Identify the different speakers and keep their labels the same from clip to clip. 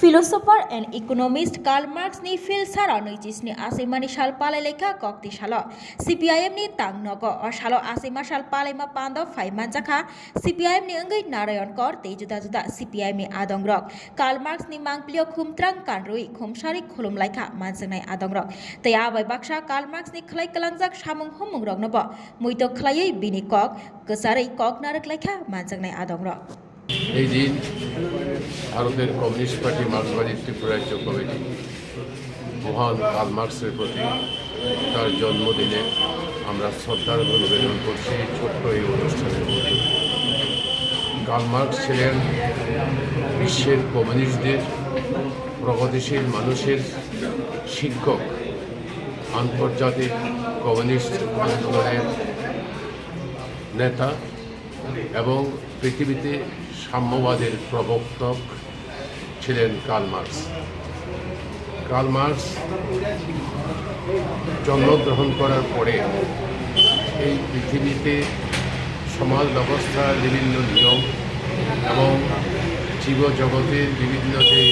Speaker 1: Philosopher and economist Karl Marx ni Phil Sara noitis ni asimani sal palai lekha kokti salo CPIM ni tang nogo or salo asima sal palai ma pando fai manjaka CPIM ni engai narayon kor te juda juda CPIM ni adong rok Karl Marx ni mangplio khumtrang kanrui khumsari khulum laika manjangnai adong rok te abai baksa Karl Marx ni khlai kalangjak samung humung rok nobo muito
Speaker 2: এই দিন ভারতের communist party মার্ক্সবাদী ত্রিপুরাজ্য committee মহান কাল মার্ক্সের প্রতি তার জন্মদিনে আমরা শ্রদ্ধার নিবেদন করছি ছোট্ট এই অনুষ্ঠানের মধ্যে। কাল মার্ক্স ছিলেন বিশ্বের কমিউনিস্টদের, প্রগতিশীল মানুষের শিক্ষক, আন্তর্জাতিক কমিউনিস্ট আন্দোলনের নেতা। এবং পৃথিবীতে সাম্যবাদের প্রবর্তক ছিলেন কার্ল মার্কস। মার্কস জন্মগ্রহণ করার পরে এই পৃথিবীতে সমাজ ব্যবস্থার বিভিন্ন নিয়ম এবং জীবজগতের বিভিন্ন যে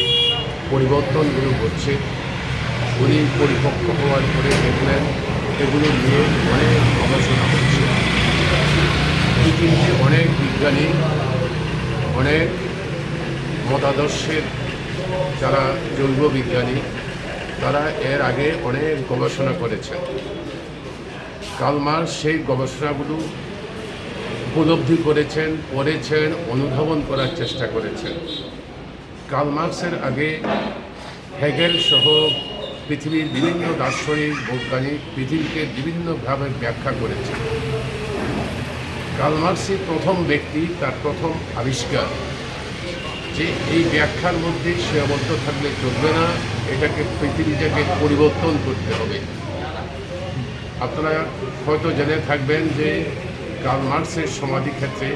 Speaker 2: পরিবর্তনগুলো ঘটছে, উনি পরিপক্ক হওয়ার পরে দেখলেন এগুলো নিয়ে অনেক গবেষণা হচ্ছে। পৃথিবীতে অনেক বিজ্ঞানী, অনেক মতাদর্শের যারা জৈব বিজ্ঞানী, তারা এর আগে অনেক গবেষণা করেছেন কালমার সেই গবেষণাগুলো উপলব্ধি করেছেন পড়েছেন অনুধাবন করার চেষ্টা করেছেন। কালমার্কসের আগে হেগেল সহ পৃথিবীর বিভিন্ন দার্শনিক, বৈজ্ঞানিক পৃথিবীকে বিভিন্নভাবে ব্যাখ্যা করেছেন। কালমার্সই প্রথম ব্যক্তি, তার প্রথম আবিষ্কার। যে এই ব্যাখ্যার মধ্যে সীমাবদ্ধ থাকলে চলবে না, এটাকে পৃথিবীটাকে পরিবর্তন করতে হবে। আপনারা হয়তো জেনে থাকবেন যে কার্ল মার্কসের সমাধিক্ষেত্রে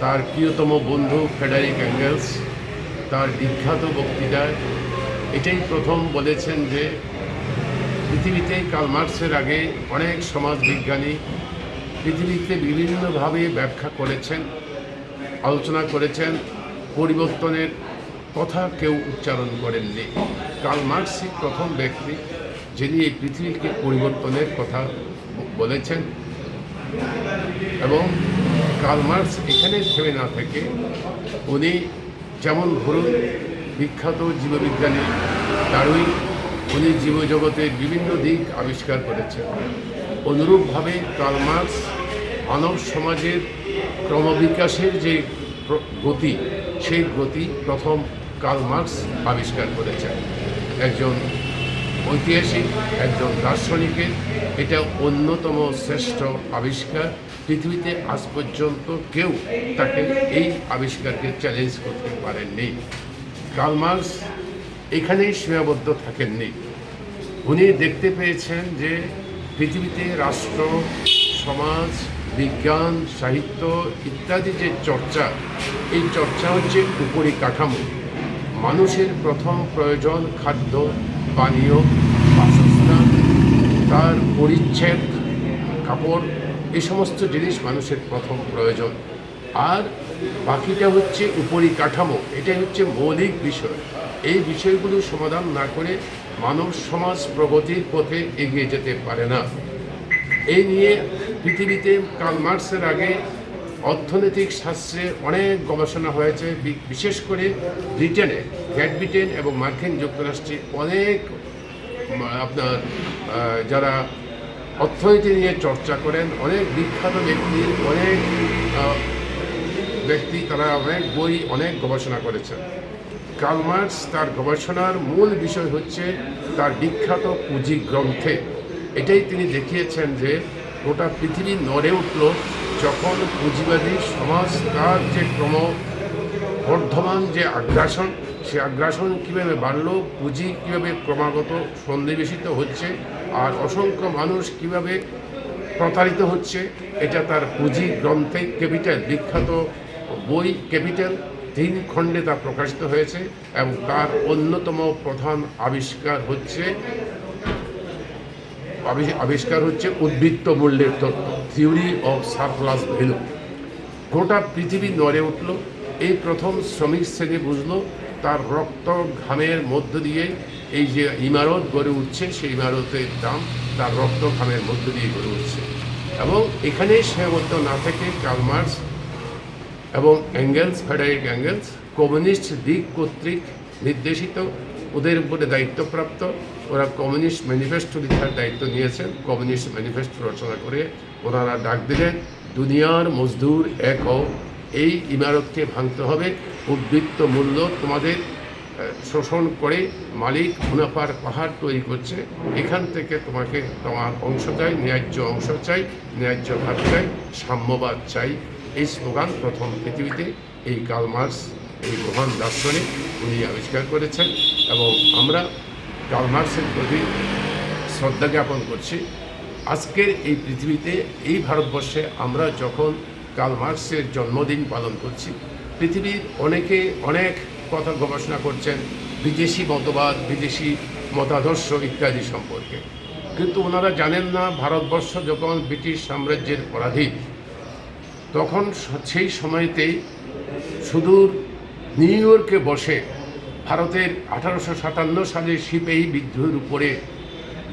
Speaker 2: তার প্রিয়তম বন্ধু ফেডারিক অ্যাঙ্গেলস, তার বিখ্যাত বক্তৃতায় এটাই প্রথম বলেছেন যে পৃথিবীতে কার্ল মার্কসের আগে অনেক সমাজবিজ্ঞানী পৃথিবীতে বিভিন্নভাবে ব্যাখ্যা করেছেন, আলোচনা করেছেন, পরিবর্তনের কথা কেউ উচ্চারণ করেননি। কার্ল মার্কসই প্রথম ব্যক্তি যিনি এই পৃথিবীকে পরিবর্তনের কথা বলেছেন। এবং কার্ল মার্কস এখানে থেমে না থেকে উনি যেমন ধরুন বিখ্যাত জীববিজ্ঞানী তারই উনি জীবজগতের বিভিন্ন দিক আবিষ্কার করেছেন। অনুরূপভাবে কার্ল মার্কস মানব সমাজের ক্রমবিকাশের যে গতি, সেই গতি প্রথম কার্ল মার্কস আবিষ্কার করেছেন একজন ঐতিহাসিক, একজন দার্শনিকের এটা অন্যতম শ্রেষ্ঠ আবিষ্কার। পৃথিবীতে আজ পর্যন্ত কেউ তাকে এই আবিষ্কারকে চ্যালেঞ্জ করতে পারেননি। কার্ল মার্কস এখানেই সীমাবদ্ধ থাকেননি। উনি দেখতে পেয়েছেন যে পৃথিবীতে রাষ্ট্র, সমাজ, বিজ্ঞান, সাহিত্য ইত্যাদি যে চর্চা, এই চর্চা হচ্ছে উপরি কাঠামো মানুষের প্রথম প্রয়োজন খাদ্য, পানীয়, বাসস্থান, তার পরিচ্ছেদ, কাপড় এই সমস্ত জিনিস মানুষের প্রথম প্রয়োজন। আর বাকিটা হচ্ছে উপরি কাঠামো এটাই হচ্ছে মৌলিক বিষয়। এই বিষয়গুলো সমাধান না করে মানব সমাজ প্রগতির পথে এগিয়ে যেতে পারে না। এই নিয়ে পৃথিবীতে কার্ল মার্কসের আগে অর্থনৈতিক শাস্ত্রে অনেক গবেষণা হয়েছে। বিশেষ করে ব্রিটেনে, গ্রেট ব্রিটেন এবং মার্কিন যুক্তরাষ্ট্রে অনেক আপনার যারা অর্থনীতি নিয়ে চর্চা করেন, অনেক বিখ্যাত ব্যক্তি, অনেক ব্যক্তি, তারা অনেক বই, অনেক গবেষণা করেছেন। কার্ল মার্কস তার গবেষণার মূল বিষয় হচ্ছে তার বিখ্যাত পুঁজি গ্রন্থে। এটাই তিনি দেখিয়েছেন যে গোটা পৃথিবী নড়ে উঠল যখন পুঁজিবাদী সমাজ তার যে ক্রম বর্ধমান যে আগ্রাসন, সে আগ্রাসন কীভাবে বাড়ল, পুঁজি কীভাবে ক্রমাগত সন্নিবেশিত হচ্ছে, আর অসংখ্য মানুষ কীভাবে প্রতারিত হচ্ছে, এটা তার পুঁজি গ্রন্থে ক্যাপিটাল, বিখ্যাত বই ক্যাপিটাল। তিন খণ্ডে তা প্রকাশিত হয়েছে এবং তার অন্যতম প্রধান আবিষ্কার হচ্ছে আবিষ্কার হচ্ছে উদ্বৃত্ত মূল্যের তত্ত্ব, থিওরি অফ সারপ্লাস ভ্যালু। গোটা পৃথিবী নড়ে উঠল, এই প্রথম শ্রমিক শ্রেণি বুঝলো, তার রক্ত ঘামের মধ্য দিয়ে এই যে ইমারত গড়ে উঠছে, সেই ইমারতের দাম তার রক্ত ঘামের মধ্য দিয়ে গড়ে উঠছে। এবং এখানে সীমাবদ্ধ না থেকে কালমার্স এবং অ্যাঙ্গেলস ফেডারিক অ্যাঙ্গেলস কমিউনিস্ট দিক কর্তৃক নির্দেশিত। ওদের উপরে দায়িত্বপ্রাপ্ত। ওরা কমিউনিস্ট ম্যানিফেস্টো লিখার দায়িত্ব নিয়েছেন। কমিউনিস্ট ম্যানিফেস্টো রচনা করে ওনারা ডাক দিলেন, দুনিয়ার মজদুর এক হও। এই ইমারতকে ভাঙতে হবে। উদ্বৃত্ত মূল্য তোমাদের শোষণ করে মালিক মুনাফার পাহাড় তৈরি করছে। এখান থেকে তোমাকে তোমার অংশ চাই, ন্যায্য অংশ চাই, ন্যায্য ভাগ চাই, সাম্যবাদ চাই। এই স্লোগান প্রথম পৃথিবীতে, এই কালমার্স এই মহান দার্শনিক, উনি আবিষ্কার করেছেন এবং আমরা কালমার্সের প্রতি শ্রদ্ধা জ্ঞাপন করছি। আজকের এই পৃথিবীতে, এই ভারতবর্ষে আমরা যখন কার্ল মার্কসের জন্মদিন পালন করছি, পৃথিবীর অনেকে অনেক কথা গবেষণা করছেন, বিদেশি মতবাদ, বিদেশি মতাদর্শ ইত্যাদি সম্পর্কে। কিন্তু ওনারা জানেন না, ভারতবর্ষ যখন ব্রিটিশ সাম্রাজ্যের পরাধীন তখন সেই সময়তেই সুদূর নিউ ইয়র্কে বসে ভারতের আঠারোশো সাতান্ন সালে সিপেই বিদ্রোহের উপরে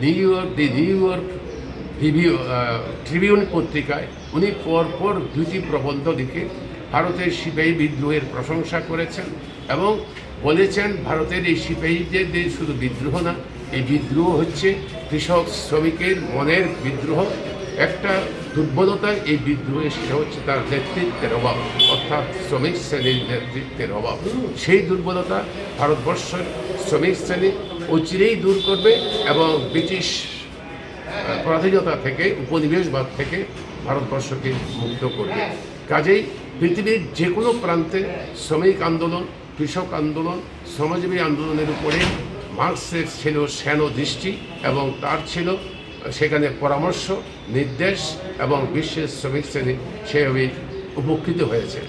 Speaker 2: New York, the New York Tribune পত্রিকায় উনি পরপর দুটি প্রবন্ধ লিখে ভারতের সিপাহী বিদ্রোহের প্রশংসা করেছেন এবং বলেছেন ভারতের এই সিপাহীদের শুধু বিদ্রোহ না, এই বিদ্রোহ হচ্ছে কৃষক শ্রমিকের মনের বিদ্রোহ। একটা দুর্বলতা এই বিদ্রোহে সেটা হচ্ছে তার নেতৃত্বের অভাব, অর্থাৎ শ্রমিক শ্রেণির নেতৃত্বের অভাব। সেই দুর্বলতা ভারতবর্ষের শ্রমিক শ্রেণি অচিরেই দূর করবে এবং ব্রিটিশ পরাধীনতা থেকে, উপনিবেশবাদ থেকে ভারতবর্ষকে মুক্ত করবে। কাজেই পৃথিবীর যে কোনো প্রান্তে শ্রমিক আন্দোলন, কৃষক আন্দোলন, শ্রমজীবী আন্দোলনের উপরে মার্কসের ছিল শ্যানো দৃষ্টি এবং তার ছিল সেখানে পরামর্শ নির্দেশ এবং বিশ্বের শ্রমিক শ্রেণি সেভাবেই উপকৃত হয়েছে।